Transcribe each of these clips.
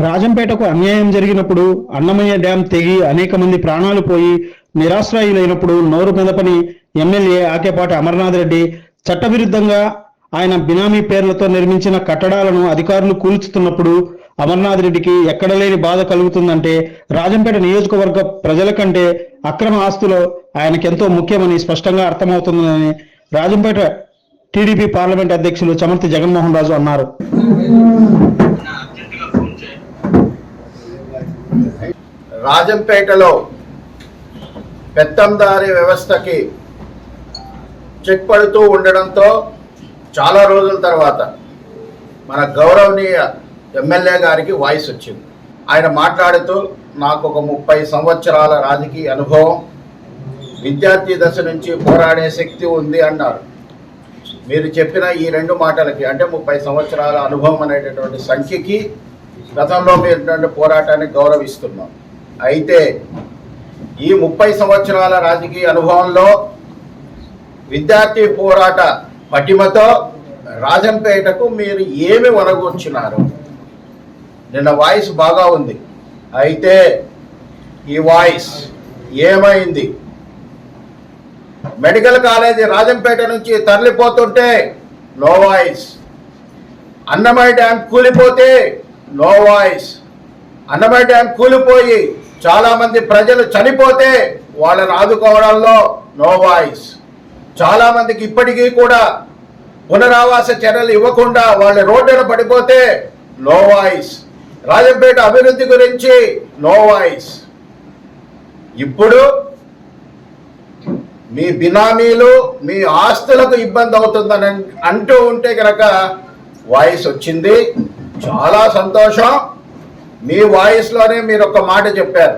రాజంపేటకు అన్యాయం జరిగినప్పుడు అన్నమయ్య డ్యాం తెగి అనేక మంది ప్రాణాలు పోయి నిరాశ్రయులైనప్పుడు నోరు మెదపని ఎమ్మెల్యే ఆకేపాటి అమర్నాథ్ రెడ్డి చట్టవిరుద్ధంగా ఆయన బినామీ పేర్లతో నిర్మించిన కట్టడాలను అధికారులు కూల్చుతున్నప్పుడు అమర్నాథ్ రెడ్డికి ఎక్కడ లేని బాధ కలుగుతుందంటే రాజంపేట నియోజకవర్గ ప్రజల కంటే అక్రమ ఆస్తులో ఆయనకెంతో ముఖ్యమని స్పష్టంగా అర్థమవుతుందని రాజంపేట టీడీపీ పార్లమెంట్ అధ్యక్షులు చమర్తి జగన్మోహన్ రాజు అన్నారు. రాజంపేటలో పెత్తందారి వ్యవస్థకి చెక్ పడుతూ ఉండడంతో చాలా రోజుల తర్వాత మన గౌరవనీయ ఎమ్మెల్యే గారికి వాయిస్ వచ్చింది. ఆయన మాట్లాడుతూ నాకు ఒక ముప్పై సంవత్సరాల రాజకీయ అనుభవం విద్యార్థి దశ నుంచి పోరాడే శక్తి ఉంది అన్నారు. మీరు చెప్పిన ఈ రెండు మాటలకి అంటే ముప్పై సంవత్సరాల అనుభవం అనేటటువంటి సంఖ్యకి గతంలో మీరు పోరాటాన్ని గౌరవిస్తున్నాం. అయితే ఈ ముప్పై సంవత్సరాల రాజకీయ అనుభవంలో విద్యార్థి పోరాట పటిమతో రాజంపేటకు మీరు ఏమి వనగొచ్చినారు నిన్న వాయిస్ బాగా ఉంది. అయితే ఈ వాయిస్ ఏమైంది? మెడికల్ కాలేజీ రాజంపేట నుంచి తరలిపోతుంటే నో వాయిస్. అన్నమయ్య డ్యాం కూలిపోతే నో వాయిస్. అన్నమయ్య డ్యాం కూలిపోయి చాలామంది ప్రజలు చనిపోతే వాళ్ళని ఆదుకోవడంలో నో వాయిస్. చాలా మందికి ఇప్పటికీ కూడా పునరావాస చర్యలు ఇవ్వకుండా వాళ్ళ రోడ్డున పడిపోతే నో వాయిస్ రాజంపేట అభివృద్ధి గురించి నో వాయిస్ ఇప్పుడు మీ బినామీలు మీ ఆస్తులకు ఇబ్బంది అవుతుందని అంటూ ఉంటే కనుక వాయిస్ వచ్చింది. చాలా సంతోషం. మీ వాయిస్లోనే మీరు ఒక మాట చెప్పారు.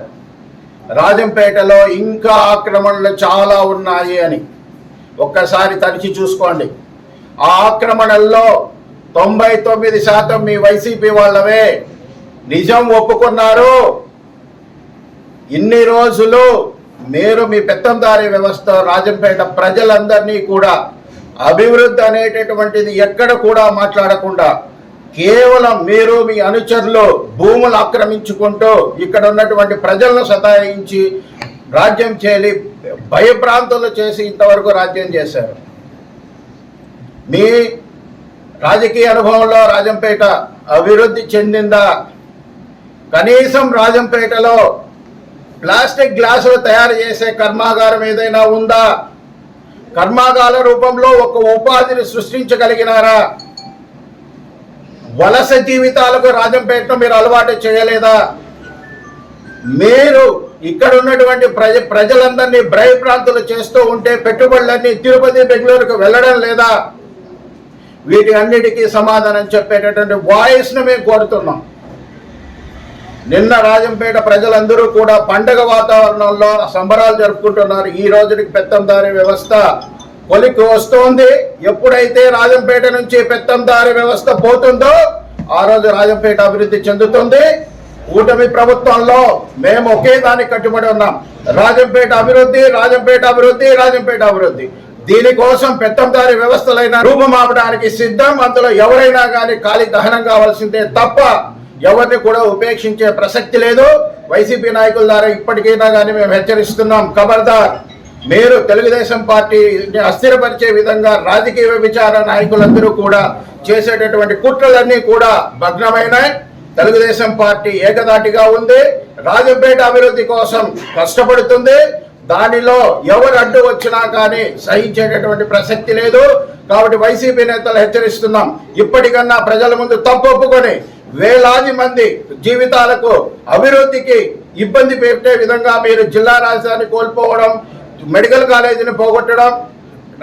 రాజంపేటలో ఇంకా ఆక్రమణలు చాలా ఉన్నాయి అని. ఒక్కసారి తరిచి చూసుకోండి. ఆ ఆక్రమణల్లో తొంభై తొమ్మిది శాతం మీ వైసీపీ వాళ్ళవే. నిజం ఒప్పుకున్నారు. ఇన్ని రోజులు మీరు మీ పెత్తందారీ వ్యవస్థ రాజంపేట ప్రజలందరినీ కూడా అభివృద్ధి అనేటటువంటిది ఎక్కడ కూడా మాట్లాడకుండా కేవలం మీరు మీ అనుచరులు భూములు ఆక్రమించుకుంటూ ఇక్కడ ఉన్నటువంటి ప్రజలను సతాయించి రాజ్యం చేయాలి భయభ్రాంతులు చేసి ఇంతవరకు రాజ్యం చేశారు. మీ రాజకీయ అనుభవంలో రాజంపేట అభివృద్ధి చెందిందా? కనీసం రాజంపేటలో ప్లాస్టిక్ గ్లాసులు తయారు చేసే కర్మాగారం ఏదైనా ఉందా? కర్మాగార రూపంలో ఒక ఉపాధిని సృష్టించగలిగినారా? వలస జీవితాలకు రాజంపేటను మీరు అలవాటు చేయలేదా? మీరు ఇక్కడ ఉన్నటువంటి ప్రజ ప్రజలందరినీ భయభ్రాంతులు చేస్తూ ఉంటే పెట్టుబడులన్నీ తిరుపతి బెంగళూరుకు వెళ్ళడం లేదా? వీటి అన్నిటికీ సమాధానం చెప్పేటటువంటి వాయిస్ను మేము కోరుతున్నాం. నిన్న రాజంపేట ప్రజలందరూ కూడా పండగ వాతావరణంలో సంబరాలు జరుపుకుంటున్నారు. ఈ రోజుకి పెత్తందారి వ్యవస్థ కొలికి వస్తోంది. ఎప్పుడైతే రాజంపేట నుంచి పెత్తందారి వ్యవస్థ పోతుందో ఆ రోజు రాజంపేట అభివృద్ధి చెందుతుంది. కూటమి ప్రభుత్వంలో మేము ఒకే దానికి కట్టుబడి ఉన్నాం. రాజంపేట అభివృద్ధి రాజంపేట అభివృద్ధి రాజంపేట అభివృద్ధి. దీనికోసం పెత్తందారి వ్యవస్థలైన రూపమాపడానికి సిద్ధం. అందులో ఎవరైనా కానీ ఖాళీ దహనం కావాల్సిందే తప్ప ఎవరిని కూడా ఉపేక్షించే ప్రసక్తి లేదు. వైసీపీ నాయకుల ద్వారా ఇప్పటికైనా కానీ మేము హెచ్చరిస్తున్నాం. ఖబర్దార్ మీరు తెలుగుదేశం పార్టీని అస్థిరపరిచే విధంగా రాజకీయ విచార నాయకులందరూ కూడా చేసేటటువంటి కుట్రలన్నీ కూడా భగ్నమైనాయి. తెలుగుదేశం పార్టీ ఏకదాటిగా ఉంది. రాజంపేట అభివృద్ధి కోసం కష్టపడుతుంది. దానిలో ఎవరు అడ్డు వచ్చినా కానీ సహించేటటువంటి ప్రసక్తి లేదు. కాబట్టి వైసీపీ నేతలు హెచ్చరిస్తున్నాం. ఇప్పటికన్నా ప్రజల ముందు తప్పు ఒప్పుకొని వేలాది మంది జీవితాలకు అభివృద్ధికి ఇబ్బంది పెట్టే విధంగా మీరు జిల్లా రాజధాని కోల్పోవడం మెడికల్ కాలేజీని పోగొట్టడం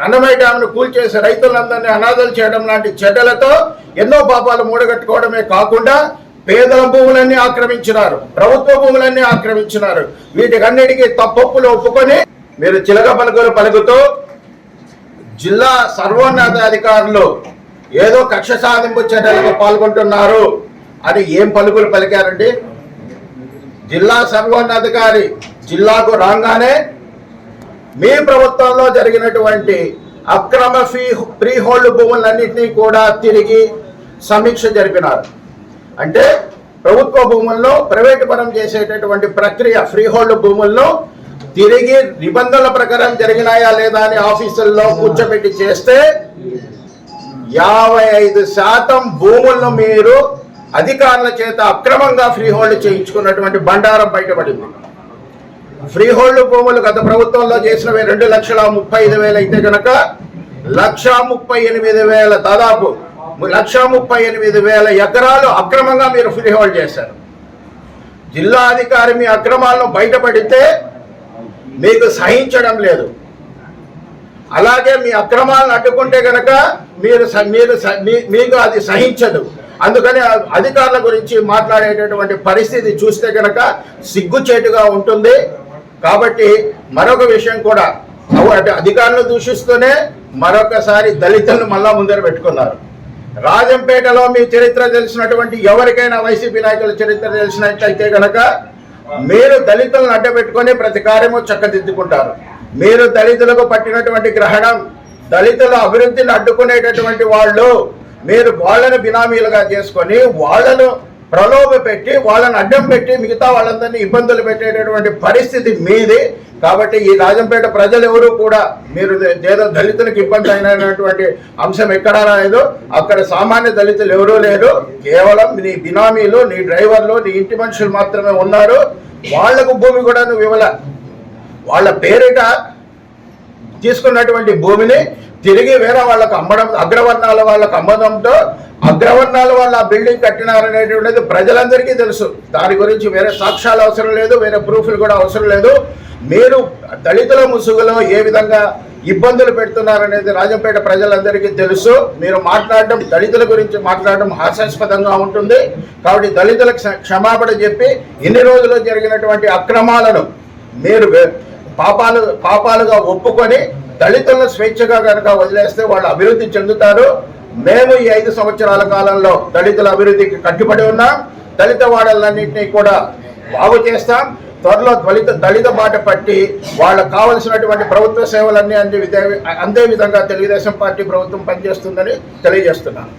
అన్నమయ్య డ్యామ్ను కూల్చేసి రైతులందరినీ అనాథలు చేయడం లాంటి చెడ్డలతో ఎన్నో పాపాలు మూడగట్టుకోవడమే కాకుండా పేదల భూములన్నీ ఆక్రమించినారు ప్రభుత్వ భూములన్నీ ఆక్రమించినారు. వీటికన్నిటికీ తప్పొప్పులు ఒప్పుకొని మీరు చిలక పలుకులు పలుకుతూ జిల్లా సర్వోన్నత అధికారులు ఏదో కక్ష సాధింపు చర్యలకు పాల్గొంటున్నారు. అని ఏం పలుకులు పలికారండి జిల్లా సర్వోన్నతాధికారి జిల్లాకు రాగానే మీ ప్రభుత్వంలో జరిగినటువంటి అక్రమ ఫీ ఫ్రీ హోల్డ్ భూములన్నింటినీ కూడా తిరిగి సమీక్ష జరిపినారు. అంటే ప్రభుత్వ భూముల్లో ప్రైవేటు పరం చేసేటటువంటి ప్రక్రియ ఫ్రీ హోల్డ్ తిరిగి నిబంధనల ప్రకారం జరిగినాయా లేదా అని ఆఫీసుల్లో కూర్చోబెట్టి చేస్తే యాభై ఐదు శాతం భూములను మీరు అధికారుల చేత అక్రమంగా ఫ్రీ హోల్డ్ చేయించుకున్నటువంటి బండారం బయటపడింది. ఫ్రీ హోల్డ్ భూములు గత ప్రభుత్వంలో చేసినవి రెండు లక్షల ముప్పై ఐదు వేలు అయితే కనుక లక్ష ముప్పై ఎనిమిది వేల దాదాపు లక్ష ముప్పై ఎనిమిది వేల ఎకరాలు అక్రమంగా మీరు ఫ్రీ హోల్డ్ చేశారు. జిల్లా అధికారి మీ అక్రమాలను బయటపడితే మీకు సహించడం లేదు. అలాగే మీ అక్రమాలను అడ్డుకుంటే కనుక మీరు స- మీరు మీ- మీకు అది సహించదు. అందుకని అధికారుల గురించి మాట్లాడేటటువంటి పరిస్థితి చూస్తే కనుక సిగ్గుచేటుగా ఉంటుంది. కాబట్టి మరొక విషయం కూడా అవు- అధికారులను దూషిస్తూనే మరొకసారి దళితులను మళ్ళా ముందర పెట్టుకున్నారు. రాజంపేటలో మీ చరిత్ర తెలిసినటువంటి ఎవరికైనా వైసీపీ నాయకుల చరిత్ర తెలిసినట్లయితే గనక మీరు దళితులను అడ్డపెట్టుకొని ప్రతి కార్యము చక్కదిద్దుకుంటారు. మీరు దళితులకు పట్టినటువంటి గ్రహణం దళితుల అభివృద్ధిని అడ్డుకునేటటువంటి వాళ్ళు మీరు వాళ్ళను బినామీలుగా చేసుకొని వాళ్ళను ప్రలోభ పెట్టి వాళ్ళని అడ్డం పెట్టి మిగతా వాళ్ళందరినీ ఇబ్బందులు పెట్టేటటువంటి పరిస్థితి మీది. కాబట్టి ఈ రాజంపేట ప్రజలు ఎవరు కూడా మీరు ఏదో దళితులకు ఇబ్బంది అయినటువంటి అంశం ఎక్కడా రాలేదు. అక్కడ సామాన్య దళితులు ఎవరూ లేరు. కేవలం నీ బినామీలు నీ డ్రైవర్లు నీ ఇంటి మనుషులు మాత్రమే ఉన్నారు. వాళ్ళకు భూమి కూడా నువ్వు ఇవ్వల. వాళ్ళ పేరిట తీసుకున్నటువంటి భూమిని తిరిగి వేరే వాళ్ళకు అమ్మడం అగ్రవర్ణాల వాళ్ళకు అమ్మడంతో అగ్రవర్ణాల వాళ్ళు ఆ బిల్డింగ్ కట్టినారనేటువంటిది ప్రజలందరికీ తెలుసు. దాని గురించి వేరే సాక్ష్యాలు అవసరం లేదు వేరే ప్రూఫ్లు కూడా అవసరం లేదు. మీరు దళితుల ముసుగులో ఏ విధంగా ఇబ్బందులు పెడుతున్నారనేది రాజంపేట ప్రజలందరికీ తెలుసు. మీరు మాట్లాడడం దళితుల గురించి మాట్లాడడం హాస్యాస్పదంగా ఉంటుంది. కాబట్టి దళితులకు క్ష- క్షమాపణ చెప్పి ఇన్ని రోజులు జరిగినటువంటి అక్రమాలను మీరు వే- పాపాలు పాపాలుగా ఒప్పుకొని దళితులను స్వేచ్ఛగా కనుక వదిలేస్తే వాళ్ళు అభివృద్ధి చెందుతారు. మేము ఈ ఐదు సంవత్సరాల కాలంలో దళితుల అభివృద్ధికి కట్టుబడి ఉన్నాం. దళిత వాడలన్నింటినీ కూడా బాగు చేస్తాం. త్వరలో దళిత దళిత బాట పట్టి వాళ్ళకు కావలసినటువంటి ప్రభుత్వ సేవలన్నీ అందే అందే విధంగా తెలుగుదేశం పార్టీ ప్రభుత్వం పనిచేస్తుందని తెలియజేస్తున్నాను.